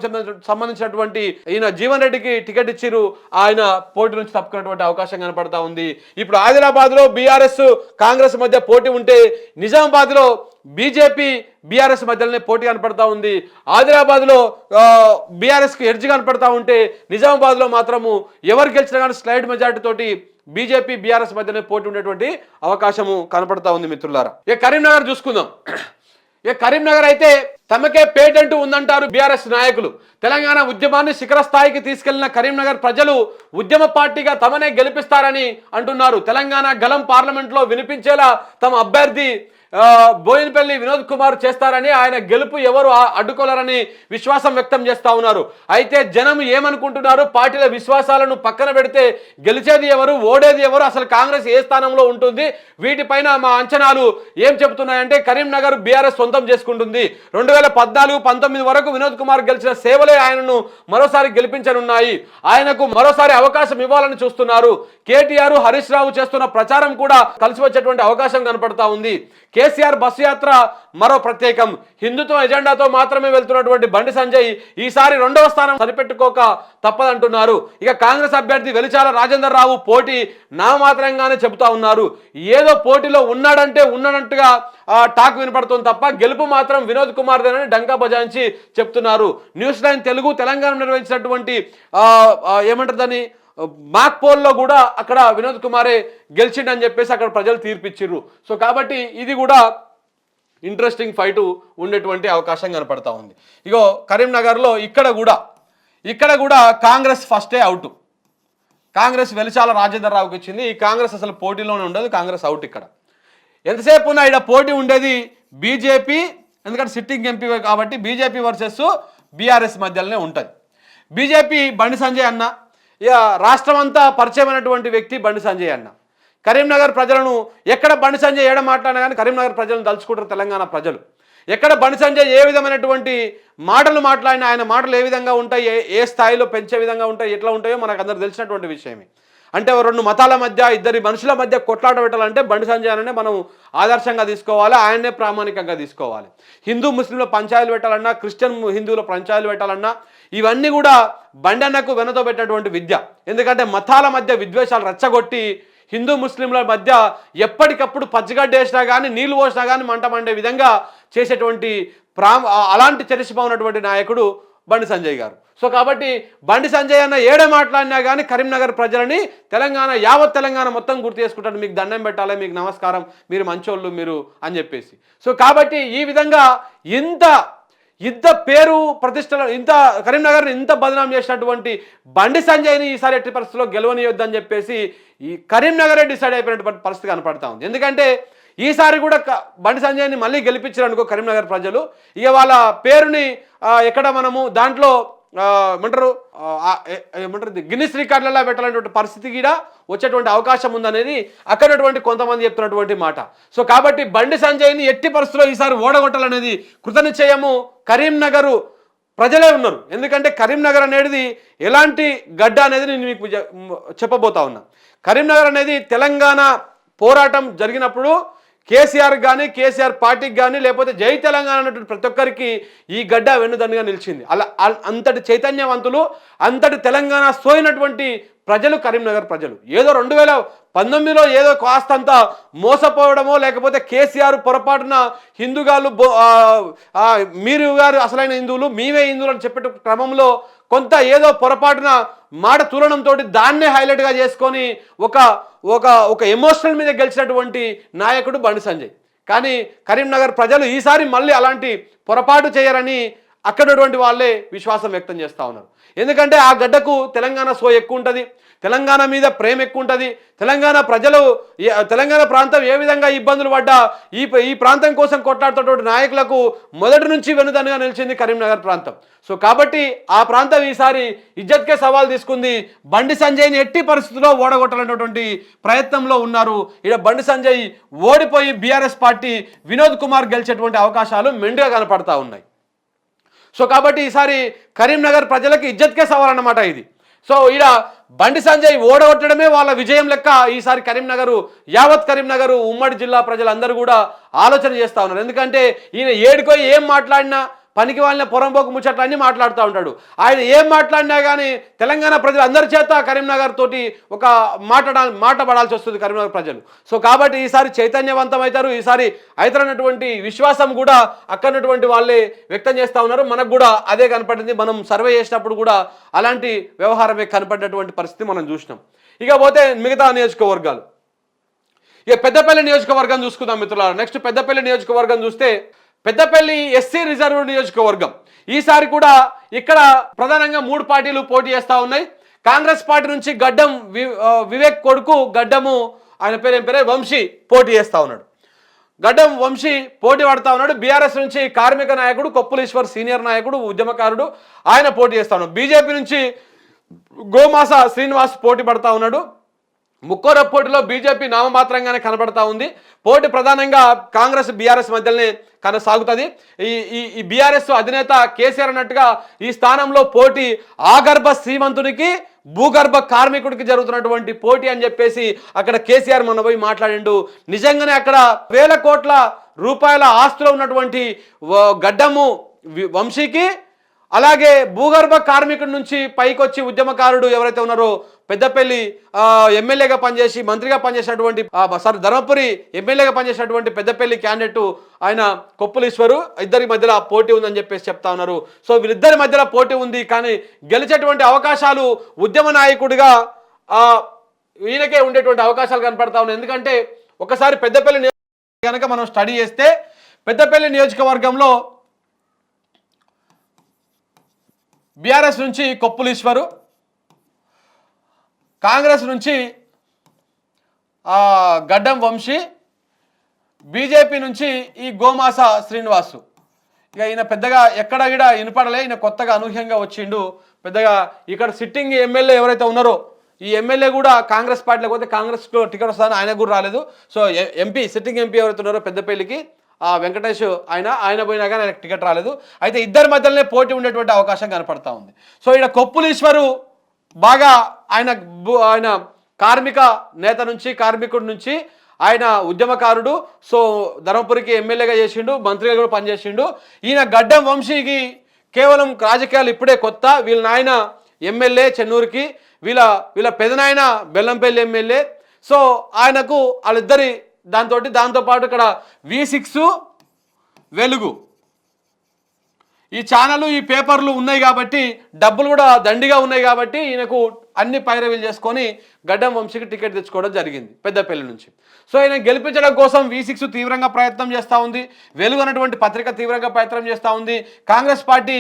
సంబంధించినటువంటి ఈయన జీవన్ రెడ్డికి టికెట్ ఇచ్చిరు. ఆయన పోటీ నుంచి తప్పుకున్నటువంటి అవకాశం కనపడతా ఉంది. ఇప్పుడు ఆదిలాబాద్లో బీఆర్ఎస్ కాంగ్రెస్ మధ్య పోటీ ఉంటే నిజామాబాద్లో బీజేపీ బీఆర్ఎస్ మధ్యలోనే పోటీ కనపడతా ఉంది. ఆదిలాబాద్లో బీఆర్ఎస్కి బీఆర్ఎస్కి ఎడ్జ్ కనపడతా ఉంటే నిజామాబాద్లో మాత్రము ఎవరు గెలిచినా కానీ స్లైడ్ మెజార్టీ తోటి బీజేపీ బీఆర్ఎస్ మధ్యనే పోటీ ఉండేటువంటి అవకాశము కనపడతా ఉంది మిత్రులారా. ఇక కరీంనగర్ చూసుకుందాం. ఇక కరీంనగర్ అయితే తమకే పేటెంట్ ఉందంటారు బీఆర్ఎస్ నాయకులు. తెలంగాణ ఉద్యమాన్ని శిఖర స్థాయికి తీసుకెళ్ళిన కరీంనగర్ ప్రజలు ఉద్యమ పార్టీగా తమనే గెలిపిస్తారని అంటున్నారు. తెలంగాణ గలం పార్లమెంట్లో వినిపించేలా తమ అభ్యర్థి బోయినపల్లి వినోద్ కుమార్ చేస్తారని ఆయన గెలుపు ఎవరు అడ్డుకోలేరని విశ్వాసం వ్యక్తం చేస్తా ఉన్నారు. అయితే జనం ఏమనుకుంటున్నారు? పార్టీల విశ్వాసాలను పక్కన పెడితే గెలిచేది ఎవరు ఓడేది ఎవరు? అసలు కాంగ్రెస్ ఏ స్థానంలో ఉంటుంది? వీటిపైన మా అంచనాలు ఏం చెబుతున్నాయంటే కరీంనగర్ బీఆర్ఎస్ సొంతం చేసుకుంటుంది. రెండు వేల పద్నాలుగు పంతొమ్మిది వరకు వినోద్ కుమార్ గెలిచిన సేవలే ఆయనను మరోసారి గెలిపించనున్నాయి. ఆయనకు మరోసారి అవకాశం ఇవ్వాలని చూస్తున్నారు. కేటీఆర్ హరీష్ రావు చేస్తున్న ప్రచారం కూడా కలిసి వచ్చేటువంటి అవకాశం కనపడతా ఉంది. కేసీఆర్ బస్సు యాత్ర మరో ప్రత్యేకం. హిందుత్వ ఎజెండాతో మాత్రమే వెళ్తున్నటువంటి బండి సంజయ్ ఈసారి రెండవ స్థానం సరిపెట్టుకోక తప్పదంటున్నారు. ఇక కాంగ్రెస్ అభ్యర్థి వెలిచాల రాజేందర్ రావు పోటీ నామాత్రంగానే చెబుతా ఉన్నారు. ఏదో పోటీలో ఉన్నాడంటే ఉన్నట్టుగా టాక్ వినపడుతుంది తప్ప గెలుపు మాత్రం వినోద్ కుమార్ దేనని డంకా బజాయించి చెప్తున్నారు. న్యూస్ లైన్ తెలుగు తెలంగాణ నిర్వహించినటువంటి ఏమంటారు దాన్ని? మాక్ పోల్లో కూడా అక్కడ వినోద్ కుమారే గెలిచిండని చెప్పేసి అక్కడ ప్రజలు తీర్పిచ్చిర్రు. సో కాబట్టి ఇది కూడా ఇంట్రెస్టింగ్ ఫైట్ ఉండేటువంటి అవకాశం కనపడతా ఉంది. ఇగో కరీంనగర్లో ఇక్కడ కూడా ఇక్కడ కూడా కాంగ్రెస్ ఫస్టే అవుట్ కాంగ్రెస్ వెలిచాల రాజేందర్ రావుకి వచ్చింది ఈ కాంగ్రెస్ అసలు పోటీలోనే ఉండదు కాంగ్రెస్ అవుట్ ఇక్కడ. ఎంతసేపు ఉన్నా ఇక్కడ పోటీ ఉండేది బీజేపీ ఎందుకంటే సిట్టింగ్ ఎంపీ కాబట్టి బీజేపీ వర్సెస్ బీఆర్ఎస్ మధ్యలోనే ఉంటుంది. బీజేపీ బండి సంజయ్ అన్న ఇక రాష్ట్రం అంతా పరిచయమైనటువంటి వ్యక్తి బండి సంజయ్ అన్న. కరీంనగర్ ప్రజలను ఎక్కడ బండి సంజయ్ ఏడ మాట్లాడినా కానీ కరీంనగర్ ప్రజలను తలుచుకుంటారు తెలంగాణ ప్రజలు. ఎక్కడ బండి సంజయ్ ఏ విధమైనటువంటి మాటలు మాట్లాడినా ఆయన మాటలు ఏ విధంగా ఉంటాయి ఏ ఏ స్థాయిలో పెంచే విధంగా ఉంటాయి ఎట్లా ఉంటాయో మనకు అందరు తెలిసినటువంటి విషయమే. అంటే రెండు మతాల మధ్య ఇద్దరి మనుషుల మధ్య కొట్లాట పెట్టాలంటే బండి సంజయ్ మనం ఆదర్శంగా తీసుకోవాలి ఆయన్నే ప్రామాణికంగా తీసుకోవాలి. హిందూ ముస్లింల పంచాయతీలు పెట్టాలన్నా క్రిస్టియన్ హిందువుల పంచాయతీలు పెట్టాలన్నా ఇవన్నీ కూడా బండి అన్నకు వెనతో పెట్టినటువంటి విద్య. ఎందుకంటే మతాల మధ్య విద్వేషాలు రెచ్చగొట్టి హిందూ ముస్లింల మధ్య ఎప్పటికప్పుడు పచ్చిగడ్డ వేసినా కానీ నీళ్ళు పోసినా కానీ మంట మండే విధంగా చేసేటువంటి ప్రా అలాంటి చరిష్మా ఉన్నటువంటి నాయకుడు బండి సంజయ్ గారు. సో కాబట్టి బండి సంజయ్ అన్న ఏడే మాట్లాడినా కానీ కరీంనగర్ ప్రజలని తెలంగాణ యావత్ తెలంగాణ మొత్తం గుర్తు చేసుకుంటారు మీకు దండం పెట్టాలి మీకు నమస్కారం మీరు మంచోళ్ళు మీరు అని చెప్పేసి. సో కాబట్టి ఈ విధంగా ఇంత ఇంత పేరు ప్రతిష్టలు ఇంత కరీంనగర్ని ఇంత బదనాం చేసినటువంటి బండి సంజయ్ని ఈసారి ఎట్టి పరిస్థితుల్లో గెలవనియొద్దని చెప్పేసి ఈ కరీంనగరే డిసైడ్ అయిపోయినటువంటి పరిస్థితి కనపడతా ఉంది. ఎందుకంటే ఈసారి కూడా క- బండి సంజయ్ని మళ్ళీ గెలిపించారు అనుకో కరీంనగర్ ప్రజలు. ఇక వాళ్ళ పేరుని ఎక్కడ మనము దాంట్లో ఏమంటారు ఏమంటారు గిన్నిస్ రికార్డులలో పెట్టాలనేటువంటి పరిస్థితి కూడా వచ్చేటువంటి అవకాశం ఉందనేది అక్కడటువంటి కొంతమంది చెప్తున్నటువంటి మాట. సో కాబట్టి బండి సంజయ్ని ఎట్టి పరిస్థితుల్లో ఈసారి ఓడగొట్టాలనేది కృతనిశ్చయము కరీంనగరు ప్రజలే ఉన్నారు. ఎందుకంటే కరీంనగర్ అనేది ఎలాంటి గడ్డ అనేది నేను మీకు చెప్పబోతా ఉన్నా. కరీంనగర్ అనేది తెలంగాణ పోరాటం జరిగినప్పుడు కేసీఆర్ కానీ కేసీఆర్ పార్టీకి కానీ లేకపోతే జై తెలంగాణ అన్నటువంటి ప్రతి ఒక్కరికి ఈ గడ్డ వెన్నుదన్నుగా నిలిచింది. అలా అంతటి చైతన్యవంతులు అంతటి తెలంగాణ సోయినటువంటి ప్రజలు కరీంనగర్ ప్రజలు. ఏదో రెండు వేల పంతొమ్మిదిలో ఏదో కాస్తంత మోసపోవడమో లేకపోతే కేసీఆర్ పొరపాటున హిందూగాళ్ళు బో మీరు గారు అసలైన హిందువులు మేమే హిందువులు అని చెప్పే క్రమంలో కొంత ఏదో పొరపాటున మాట తూలడంతో దాన్నే హైలైట్గా చేసుకొని ఒక ఒక ఒక ఎమోషనల్ మీద గెలిచినటువంటి నాయకుడు బండి సంజయ్. కానీ కరీంనగర్ ప్రజలు ఈసారి మళ్ళీ అలాంటి పొరపాటు చేయరని అక్కడటువంటి వాళ్ళే విశ్వాసం వ్యక్తం చేస్తూ ఉన్నారు. ఎందుకంటే ఆ గడ్డకు తెలంగాణ సో ఎక్కువ ఉంటుంది. తెలంగాణ మీద ప్రేమ ఎక్కువ ఉంటుంది తెలంగాణ ప్రజలు తెలంగాణ ప్రాంతం ఏ విధంగా ఇబ్బందులు పడ్డా ఈ ఈ ప్రాంతం కోసం కొట్లాడుతున్నటువంటి నాయకులకు మొదటి నుంచి వెనుదన్నుగా నిలిచింది కరీంనగర్ ప్రాంతం. సో కాబట్టి ఆ ప్రాంతం ఈసారి ఇజ్జత్కే సవాల్ తీసుకుంది. బండి సంజయ్ని ఎట్టి పరిస్థితుల్లో ఓడగొట్టాలనేటువంటి ప్రయత్నంలో ఉన్నారు. ఇక్కడ బండి సంజయ్ ఓడిపోయి బీఆర్ఎస్ పార్టీ వినోద్ కుమార్ గెలిచేటువంటి అవకాశాలు మెండుగా కనపడతా ఉన్నాయి. సో కాబట్టి ఈసారి కరీంనగర్ ప్రజలకు ఇజ్జత్కే సవాల్ అన్నమాట ఇది. సో ఈడ బండి సంజయ్ ఓడగొట్టడమే వాళ్ళ విజయం లెక్క. ఈసారి కరీంనగర్ యావత్ కరీంనగర్ ఉమ్మడి జిల్లా ప్రజలందరూ కూడా ఆలోచన చేస్తూ ఉన్నారు. ఎందుకంటే ఈయన ఏడుకో ఏం మాట్లాడినా పనికి వాళ్ళని పొరంపోకు ముచ్చట్లన్నీ మాట్లాడుతూ ఉంటాడు. ఆయన ఏం మాట్లాడినా కానీ తెలంగాణ ప్రజలు అందరి చేత కరీంనగర్ తోటి ఒక మాట్లాడ మాట పడాల్సి వస్తుంది కరీంనగర్ ప్రజలు. సో కాబట్టి ఈసారి చైతన్యవంతం అవుతారు ఈసారి అవుతారన్నటువంటి విశ్వాసం కూడా అక్కడటువంటి వాళ్ళే వ్యక్తం చేస్తూ ఉన్నారు. మనకు కూడా అదే కనపడింది. మనం సర్వే చేసినప్పుడు కూడా అలాంటి వ్యవహారమే కనపడినటువంటి పరిస్థితి మనం చూసినాం. ఇక పోతే మిగతా నియోజకవర్గాలు. ఇక పెద్దపల్లి నియోజకవర్గం చూసుకుందాం మిత్రులారా. నెక్స్ట్ పెద్దపల్లి నియోజకవర్గం చూస్తే పెద్దపల్లి ఎస్సీ రిజర్వ్ నియోజకవర్గం. ఈసారి కూడా ఇక్కడ ప్రధానంగా మూడు పార్టీలు పోటీ చేస్తూ ఉన్నాయి. కాంగ్రెస్ పార్టీ నుంచి గడ్డం వి- వివేక్ కొడుకు గడ్డము ఆయన పేరు ఏం పేరే? వంశీ పోటీ చేస్తూ ఉన్నాడు. గడ్డం వంశీ పోటీ పడతా ఉన్నాడు. బీఆర్ఎస్ నుంచి కార్మిక నాయకుడు కొప్పులేశ్వర్ సీనియర్ నాయకుడు ఉద్యమకారుడు ఆయన పోటీ చేస్తా ఉన్నాడు. బీజేపీ నుంచి గోమాస శ్రీనివాస్ పోటీ పడతా ఉన్నాడు. ముక్కోర పోటీలో బీజేపీ నామమాత్రంగానే కనబడతా ఉంది. పోటీ ప్రధానంగా కాంగ్రెస్ బీఆర్ఎస్ మధ్యలోనే కొనసాగుతుంది. ఈ ఈ ఈ బీఆర్ఎస్ అధినేత కేసీఆర్ అన్నట్టుగా ఈ స్థానంలో పోటీ ఆగర్భ శ్రీమంతునికి భూగర్భ కార్మికుడికి జరుగుతున్నటువంటి పోటీ అని చెప్పేసి అక్కడ కేసీఆర్ మొన్న పోయి మాట్లాడిండు. నిజంగానే అక్కడ వేల కోట్ల రూపాయల ఆస్తులు ఉన్నటువంటి గడ్డము వంశీకి అలాగే భూగర్భ కార్మికుడి నుంచి పైకొచ్చి ఉద్యమకారుడు ఎవరైతే ఉన్నారో పెద్దపల్లి ఎమ్మెల్యేగా పనిచేసి మంత్రిగా పనిచేసినటువంటి సార్ సారీ ధర్మపురి ఎమ్మెల్యేగా పనిచేసినటువంటి పెద్దపల్లి క్యాండిడేట్ ఆయన కొప్పులీశ్వరు. ఇద్దరి మధ్యలో పోటీ ఉందని చెప్పేసి చెప్తా ఉన్నారు. సో వీళ్ళిద్దరి మధ్యలో పోటీ ఉంది కానీ గెలిచేటువంటి అవకాశాలు ఉద్యమ నాయకుడిగా ఈయనకే ఉండేటువంటి అవకాశాలు కనపడతా ఉన్నాయి. ఎందుకంటే ఒకసారి పెద్దపల్లి నియోజకవర్గం కనుక మనం స్టడీ చేస్తే పెద్దపల్లి నియోజకవర్గంలో బీఆర్ఎస్ నుంచి కొప్పులీశ్వరు కాంగ్రెస్ నుంచి గడ్డం వంశీ బీజేపీ నుంచి ఈ గోమాస శ్రీనివాసు. ఇక ఈయన పెద్దగా ఎక్కడ కూడా వినపడలే ఈయన కొత్తగా అనూహ్యంగా వచ్చిండు. పెద్దగా ఇక్కడ సిట్టింగ్ ఎమ్మెల్యే ఎవరైతే ఉన్నారో ఈ ఎమ్మెల్యే కూడా కాంగ్రెస్ పార్టీలో పోతే కాంగ్రెస్లో టికెట్ వస్తుందని ఆయన కూడా రాలేదు. సో ఎ- ఎంపీ సిట్టింగ్ ఎంపీ ఎవరైతే ఉన్నారో పెద్దపల్లికి వెంకటేష్ ఆయన ఆయన పోయినా కానీ ఆయనకు టికెట్ రాలేదు. అయితే ఇద్దరి మధ్యలోనే పోటీ ఉండేటువంటి అవకాశం కనపడతా ఉంది. సో ఈయన కొప్పులీశ్వరు బాగా ఆయన బు- ఆయన కార్మిక నేత నుంచి కార్మికుడి నుంచి ఆయన ఉద్యమకారుడు. సో ధర్మపురికి ఎమ్మెల్యేగా చేసిండు మంత్రిగా కూడా పనిచేసిండు. ఈయన గడ్డం వంశీకి కేవలం రాజకీయాలు ఇప్పుడే కొత్త. వీళ్ళ నాయన ఎమ్మెల్యే చెన్నూరుకి వీళ్ళ వీళ్ళ పెదనాయన బెల్లంపల్లి ఎమ్మెల్యే. సో ఆయనకు వాళ్ళిద్దరి దాంతో దాంతోపాటు ఇక్కడ వి సిక్స్ వెలుగు. ఈ ఛానళ్ళు ఈ పేపర్లు ఉన్నాయి కాబట్టి డబ్బులు కూడా దండిగా ఉన్నాయి కాబట్టి ఈయనకు అన్ని పైరవీలు చేసుకొని గడ్డం వంశీకి టికెట్ తెచ్చుకోవడం జరిగింది పెద్దపల్లి నుంచి. సో ఈయన గెలిపించడం కోసం వి సిక్స్ తీవ్రంగా ప్రయత్నం చేస్తూ ఉంది. వెలుగు అన్నటువంటి పత్రిక తీవ్రంగా ప్రయత్నం చేస్తూ ఉంది. కాంగ్రెస్ పార్టీ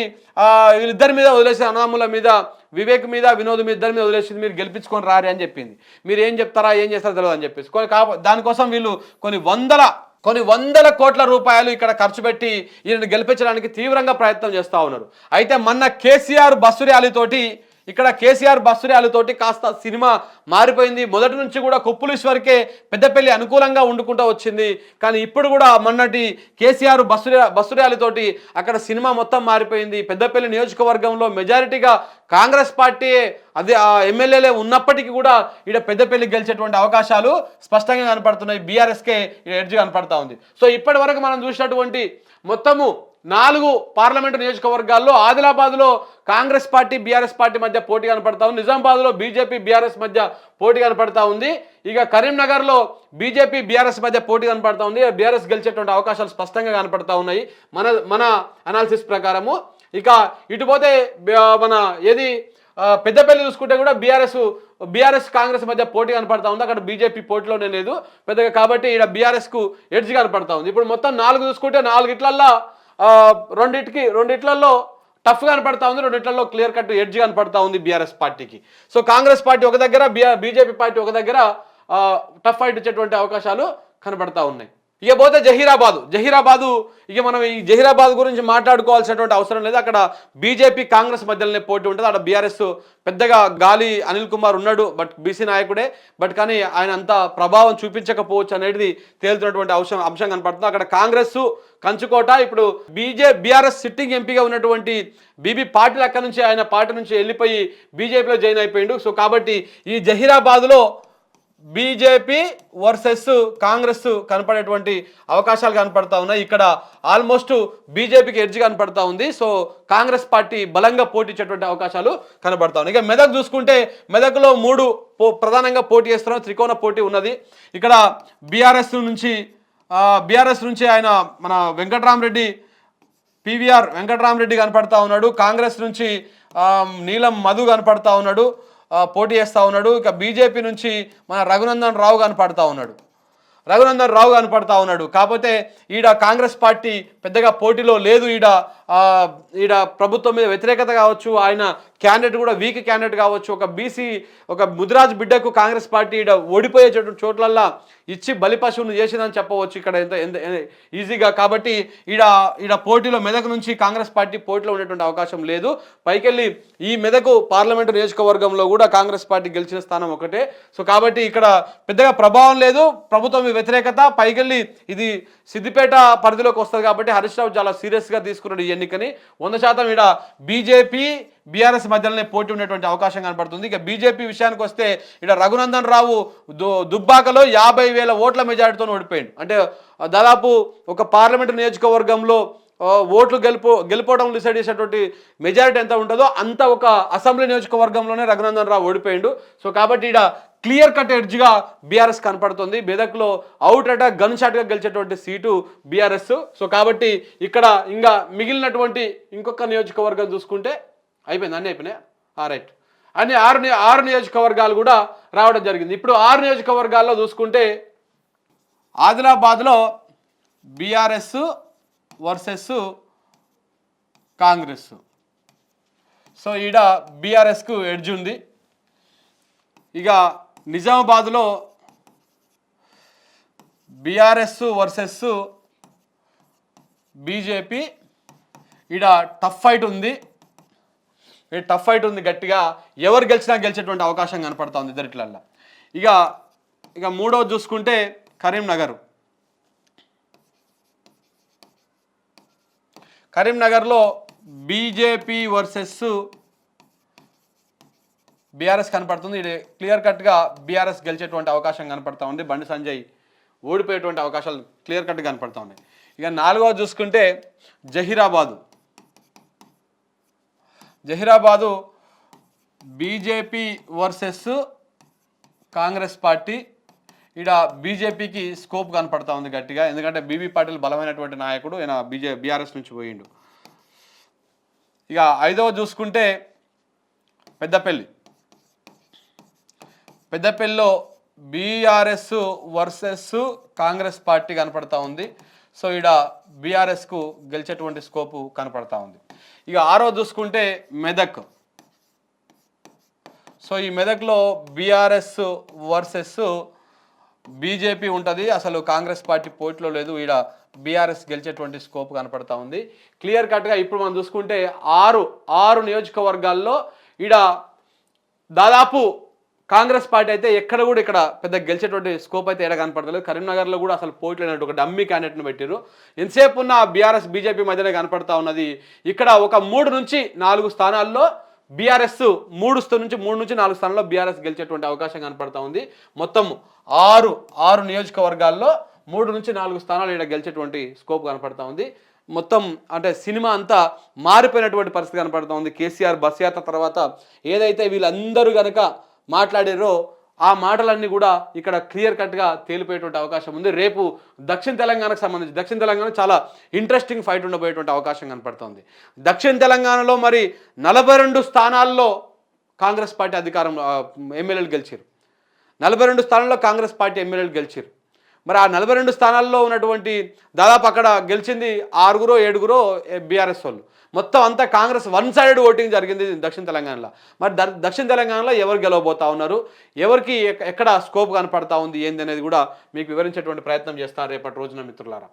వీళ్ళిద్దరి మీద వదిలేసిన అనాముల మీద వివేక్ మీద వినోద్ మీద ఇద్దరి మీద వదిలేసింది మీరు గెలిపించుకొని రారే అని చెప్పింది. మీరు ఏం చెప్తారా ఏం చేస్తారో తెలియదు అని చెప్పేసి. కొన్ని కా- దానికోసం వీళ్ళు కొన్ని వందల కొన్ని వందల కోట్ల రూపాయలు ఇక్కడ ఖర్చు పెట్టి ఈయనను గెలిపించడానికి తీవ్రంగా ప్రయత్నం చేస్తూ ఉన్నారు. అయితే మొన్న కేసీఆర్ బస్సు ర్యాలీతోటి ఇక్కడ కేసీఆర్ బస్సు ర్యాలీతోటి కాస్త సినిమా మారిపోయింది. మొదటి నుంచి కూడా కొప్పులీశ్వర్కే పెద్దపల్లి అనుకూలంగా వండుకుంటూ వచ్చింది. కానీ ఇప్పుడు కూడా మొన్నటి కేసీఆర్ బస్సు ర్యా- అక్కడ సినిమా మొత్తం మారిపోయింది. పెద్దపల్లి నియోజకవర్గంలో మెజారిటీగా కాంగ్రెస్ పార్టీ అదే ఆ ఎమ్మెల్యేలే ఉన్నప్పటికీ కూడా ఇక్కడ పెద్దపల్లి గెలిచేటువంటి అవకాశాలు స్పష్టంగా కనపడుతున్నాయి. బీఆర్ఎస్కే ఎడ్జ్ కనపడతా ఉంది. సో ఇప్పటి వరకు మనం చూసినటువంటి మొత్తము నాలుగు పార్లమెంటు నియోజకవర్గాల్లో ఆదిలాబాద్లో కాంగ్రెస్ పార్టీ బీఆర్ఎస్ పార్టీ మధ్య పోటీ కనపడతా ఉంది. నిజామాబాద్లో బీజేపీ బీఆర్ఎస్ మధ్య పోటీ కనపడతా ఉంది. ఇక కరీంనగర్లో బీజేపీ బీఆర్ఎస్ మధ్య పోటీ కనపడతా ఉంది. బీఆర్ఎస్ గెలిచేటువంటి అవకాశాలు స్పష్టంగా కనపడతా ఉన్నాయి. మన మన అనాలిసిస్ ప్రకారము ఇక ఇటు పోతే బ- మన ఏది పెద్దపల్లి చూసుకుంటే కూడా బీఆర్ఎస్ బీఆర్ఎస్ కాంగ్రెస్ మధ్య పోటీ కనపడతా ఉంది. అక్కడ బీజేపీ పోటీలోనే లేదు. పెద్దగా కాబట్టి ఇక్కడ బీఆర్ఎస్కు ఎడ్జ్ కనపడతా ఉంది. ఇప్పుడు మొత్తం నాలుగు చూసుకుంటే నాలుగిట్లల్లో రెండిటికి రెండిట్లలో టఫ్ కనపడతా ఉంది రెండిట్లలో క్లియర్ కట్ ఎడ్జ్ కనపడతా ఉంది బీఆర్ఎస్ పార్టీకి. సో కాంగ్రెస్ పార్టీ ఒక దగ్గర బీజేపీ పార్టీ ఒక దగ్గర టఫ్ ఫైట్ ఇచ్చేటువంటి అవకాశాలు కనబడతా ఉన్నాయి. ఇక పోతే జహీరాబాదు. జహీరాబాదు ఇక మనం ఈ జహీరాబాద్ గురించి మాట్లాడుకోవాల్సినటువంటి అవసరం లేదు. అక్కడ బీజేపీ కాంగ్రెస్ మధ్యలోనే పోటీ ఉంటుంది. అక్కడ బీఆర్ఎస్ పెద్దగా గాలి అనిల్ కుమార్ ఉన్నాడు బట్ బీసీ నాయకుడే. బట్ కానీ ఆయన అంత ప్రభావం చూపించకపోవచ్చు అనేది తేలుతున్నటువంటి అంశం అంశం కనపడుతుంది. అక్కడ కాంగ్రెస్ కంచుకోట ఇప్పుడు బీజే బీఆర్ఎస్ సిట్టింగ్ ఎంపీగా ఉన్నటువంటి బీబీ పాటిల్ అక్కడ నుంచి ఆయన పార్టీ నుంచి వెళ్ళిపోయి బీజేపీలో జాయిన్ అయిపోయిండు. సో కాబట్టి ఈ జహీరాబాద్లో బీజేపీ వర్సెస్ కాంగ్రెస్ కనపడేటువంటి అవకాశాలు కనపడతా ఉన్నాయి. ఇక్కడ ఆల్మోస్ట్ బీజేపీకి ఎడ్జ్ కనపడతా ఉంది. సో కాంగ్రెస్ పార్టీ బలంగా పోటీ అవకాశాలు కనబడతా ఉన్నాయి. ఇక మెదక్ చూసుకుంటే మెదక్లో మూడు పో ప్రధానంగా పోటీ చేస్తున్న త్రికోణ పోటీ ఉన్నది. ఇక్కడ బీఆర్ఎస్ నుంచి బీఆర్ఎస్ నుంచి ఆయన మన వెంకట్రామరెడ్డి పివిఆర్ వెంకట్రామరెడ్డి కనపడతా ఉన్నాడు. కాంగ్రెస్ నుంచి నీలం మధు కనపడతా ఉన్నాడు. పోటీ చేస్తూ ఉన్నాడు. ఇక బీజేపీ నుంచి మన రఘునందన్ రావు కనపడతా ఉన్నాడు. రఘునందన్ రావు కనపడతా ఉన్నాడు. కాకపోతే ఈడ కాంగ్రెస్ పార్టీ పెద్దగా పోటీలో లేదు. ఈడ ఆ, ఈడ ప్రభుత్వం మీద వ్యతిరేకత కావచ్చు. ఆయన క్యాండిడేట్ కూడా వీక్ క్యాండిడేట్ కావచ్చు. ఒక బీసీ ఒక ముదిరాజ్ బిడ్డకు కాంగ్రెస్ పార్టీ ఈడ ఓడిపోయే చోటు- చోట్లల్లా ఇచ్చి బలిపశువును చేసిందని చెప్పవచ్చు. ఇక్కడ ఎంత ఎంత ఈజీగా కాబట్టి ఈడ ఈడ పోటీలో మెదక్ నుంచి కాంగ్రెస్ పార్టీ పోటీలో ఉండేటువంటి అవకాశం లేదు. పైకెళ్ళి ఈ మెదకు పార్లమెంటు నియోజకవర్గంలో కూడా కాంగ్రెస్ పార్టీ గెలిచిన స్థానం ఒకటే. సో కాబట్టి ఇక్కడ పెద్దగా ప్రభావం లేదు. ప్రభుత్వం వ్యతిరేకత. పైకెళ్ళి ఇది సిద్దిపేట పరిధిలోకి వస్తుంది కాబట్టి హరీష్ రావు చాలా సీరియస్గా తీసుకున్నాడు ఈ ఎన్నికని. వంద శాతం ఇక్కడ బీజేపీ బీఆర్ఎస్ మధ్యలోనే పోటీ ఉండేటువంటి అవకాశం కనబడుతుంది. ఇక బీజేపీ విషయానికి వస్తే ఇక్కడ రఘునందన్ రావు దు దుబ్బాకలో యాభై వేల ఓట్ల మెజారిటీతో ఓడిపోయాడు. అంటే దాదాపు ఒక పార్లమెంటు నియోజకవర్గంలో ఓట్లు గెలుపు గెలుపోవడం డిసైడ్ చేసేటువంటి మెజారిటీ ఎంత ఉంటుందో అంత ఒక అసెంబ్లీ నియోజకవర్గంలోనే రఘునందన్ రావు ఓడిపోయిండు. సో కాబట్టి ఇక్కడ క్లియర్ కట్ ఎడ్జ్గా బీఆర్ఎస్ కనపడుతుంది. మెదక్లో అవుట్ అట గన్ షాట్గా గెలిచేటువంటి సీటు బీఆర్ఎస్. సో కాబట్టి ఇక్కడ ఇంకా మిగిలినటువంటి ఇంకొక నియోజకవర్గం చూసుకుంటే అయిపోయింది అన్నీ అయిపోయినాయి? ఆ రైట్. అన్ని ఆరు ఆరు నియోజకవర్గాలు కూడా రావడం జరిగింది. ఇప్పుడు ఆరు నియోజకవర్గాల్లో చూసుకుంటే ఆదిలాబాద్లో బీఆర్ఎస్ వర్సెస్ కాంగ్రెస్. సో ఈడ బీఆర్ఎస్కు ఎడ్జ్ ఉంది. ఇక నిజామాబాద్లో బీఆర్ఎస్ వర్సెస్ బీజేపీ ఈడ టఫ్ ఫైట్ ఉంది. టఫ్ ఫైట్ ఉంది గట్టిగా. ఎవరు గెలిచినా గెలిచేటువంటి అవకాశం కనపడతా ఉంది ఇద్దరిట్లల్లో. ఇక ఇక మూడోది చూసుకుంటే కరీంనగర్ కరీంనగర్లో బీజేపీ వర్సెస్ బీఆర్ఎస్ కనపడుతుంది. ఇది క్లియర్ కట్గా బీఆర్ఎస్ గెలిచేటువంటి అవకాశం కనపడతా ఉంది. బండి సంజయ్ ఓడిపోయేటువంటి అవకాశాలు క్లియర్ కట్గా కనపడతా ఉన్నాయి. ఇక నాలుగవ చూసుకుంటే Zaheerabad. Zaheerabad BJP versus Congress party. ఈడ బీజేపీకి స్కోప్ కనపడతా ఉంది గట్టిగా. ఎందుకంటే బీబీ పాటిల్ బలమైనటువంటి నాయకుడు. ఈయన బీజే బీఆర్ఎస్ నుంచి పోయిండు. ఇక ఐదవ చూసుకుంటే పెద్దపల్లి. పెద్దపల్లిలో బీఆర్ఎస్ వర్సెస్ కాంగ్రెస్ పార్టీ కనపడతా ఉంది. సో ఈడ బీఆర్ఎస్కు గెలిచేటువంటి స్కోపు కనపడతా ఉంది. ఇక ఆరో చూసుకుంటే మెదక్. సో ఈ మెదక్లో బీఆర్ఎస్ వర్సెస్ బీజేపీ ఉంటుంది. అసలు కాంగ్రెస్ పార్టీ పోటీలో లేదు. ఈడ బీఆర్ఎస్ గెలిచేటువంటి స్కోప్ కనపడతా ఉంది. క్లియర్ కట్గా ఇప్పుడు మనం చూసుకుంటే ఆరు ఆరు నియోజకవర్గాల్లో ఈడ దాదాపు కాంగ్రెస్ పార్టీ అయితే ఎక్కడ కూడా ఇక్కడ పెద్ద గెలిచేటువంటి స్కోప్ అయితే ఎక్కడ కనపడలేదు కరీంనగర్లో కూడా అసలు పోటీ ఒక డమ్మీ క్యాండిడేట్ను పెట్టారు ఎంతసేపు ఉన్న బీఆర్ఎస్ బీజేపీ మధ్యనే కనపడతా ఉన్నది. ఇక్కడ ఒక మూడు నుంచి నాలుగు స్థానాల్లో బీఆర్ఎస్ మూడు నుంచి మూడు నుంచి నాలుగు స్థానాల్లో బీఆర్ఎస్ గెలిచేటువంటి అవకాశం కనపడతా ఉంది. మొత్తం ఆరు ఆరు నియోజకవర్గాల్లో మూడు నుంచి నాలుగు స్థానాలు ఇక్కడ గెలిచేటువంటి స్కోప్ కనపడతా ఉంది. మొత్తం అంటే సినిమా అంతా మారిపోయినటువంటి పరిస్థితి కనపడతా ఉంది. కేసీఆర్ బస్ యాత్ర తర్వాత ఏదైతే వీళ్ళందరూ కనుక మాట్లాడారో ఆ మాటలన్నీ కూడా ఇక్కడ క్లియర్ కట్గా తేలిపోయేటువంటి అవకాశం ఉంది. రేపు దక్షిణ తెలంగాణకు సంబంధించి దక్షిణ తెలంగాణ చాలా ఇంట్రెస్టింగ్ ఫైట్ ఉండబోయేటువంటి అవకాశం కనపడుతుంది. దక్షిణ తెలంగాణలో మరి నలభై రెండు స్థానాల్లో కాంగ్రెస్ పార్టీ అధికారం ఎమ్మెల్యేలు గెలిచారు. నలభై రెండు స్థానాల్లో కాంగ్రెస్ పార్టీ ఎమ్మెల్యేలు గెలిచారు. మరి ఆ నలభై రెండు స్థానాల్లో ఉన్నటువంటి దాదాపు అక్కడ గెలిచింది ఆరుగురో ఏడుగురో బీఆర్ఎస్ వాళ్ళు. మొత్తం అంతా కాంగ్రెస్ వన్ సైడెడ్ ఓటింగ్ జరిగింది దక్షిణ తెలంగాణలో. మరి ద- దక్షిణ తెలంగాణలో ఎవరు గెలవబోతా ఉన్నారు? ఎవరికి ఎక్కడ స్కోప్ కనపడతా ఉంది ఏంది అనేది కూడా మీకు వివరించేటువంటి ప్రయత్నం చేస్తారు రేపటి రోజున మిత్రులారా.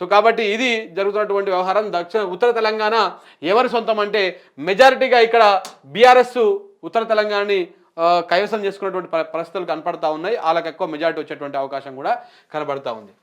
సో కాబట్టి ఇది జరుగుతున్నటువంటి వ్యవహారం. దక్షిణ ఉత్తర తెలంగాణ ఎవరి సొంతం అంటే మెజారిటీగా ఇక్కడ బీఆర్ఎస్ ఉత్తర తెలంగాణని కైవసం చేసుకున్నటువంటి పరిస్థితులు కనపడతా ఉన్నాయి. వాళ్ళకి ఎక్కువ మెజారిటీ వచ్చేటువంటి అవకాశం కూడా కనబడతా ఉంది.